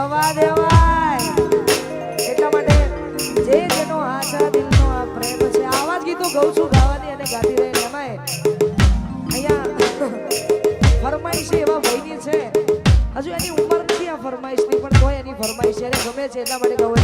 રવા દેવાય. એટલા માટે જે જેનો આશા દિલનો આ પ્રેમ છે, આવા જ ગીતો ગઉં છું ગાવાની અને ગાતી રહી. એમાંય અહીંયા ફરમાઈશ એવા વયની છે. હજુ એની ઉંમર નથી આ ફરમાઈશની પણ તોય એની ફરમાઈશ એને ગમે છે એટલા માટે ગવાય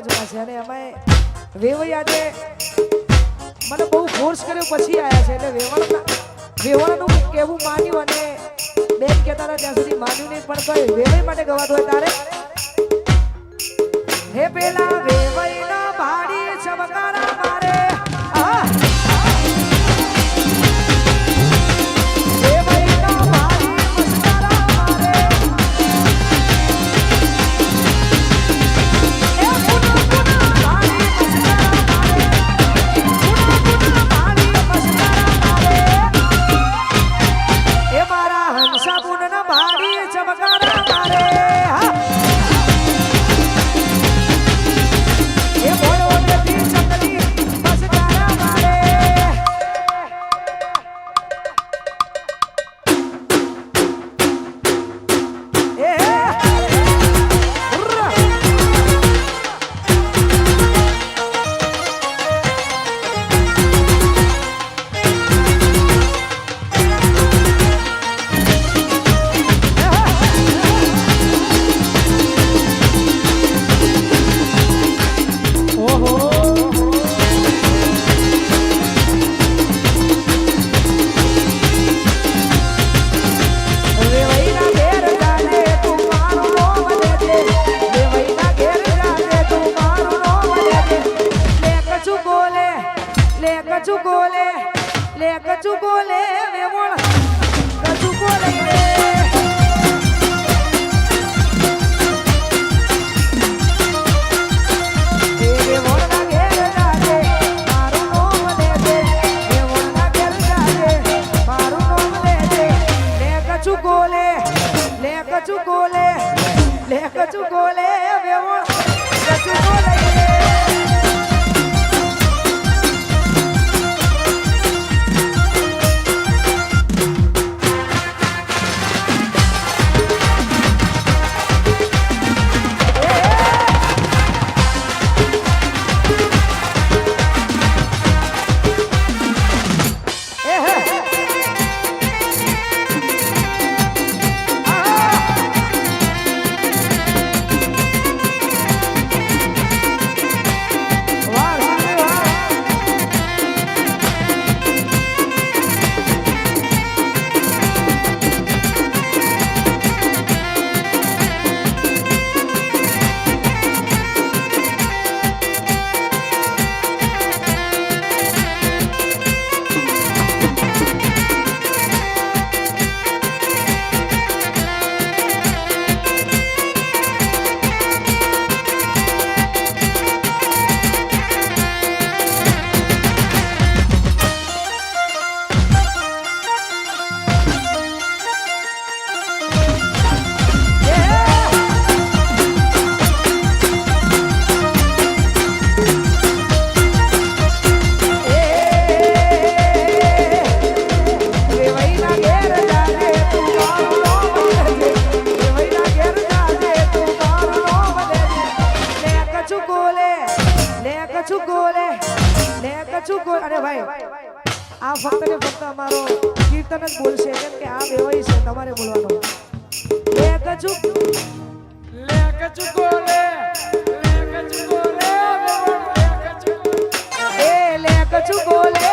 મોજમાં છે અને અમે વેવૈયાને મને બહુ ફોર્સ કર્યો, પછી આવ્યા છે. એટલે વેવાણના વેવાણનું કહેવું માન્યું અને બેન કહેતા હતા, ત્યાં સુધી માન્યું નહીં, પણ કોઈ વેવાઈ માટે ગવાતું હોય તારે. હે પેલા વેવાઈ લે કચુ અરે ભાઈ આ ફક્ત ને ફક્ત અમારો કીર્તન જ બોલશે કેમ કે આ વ્યવહાર છે તમારે બોલવાનો. લેક ચુક લેક ચુકો લે લેક ચુકો લે લેક ચુકો લે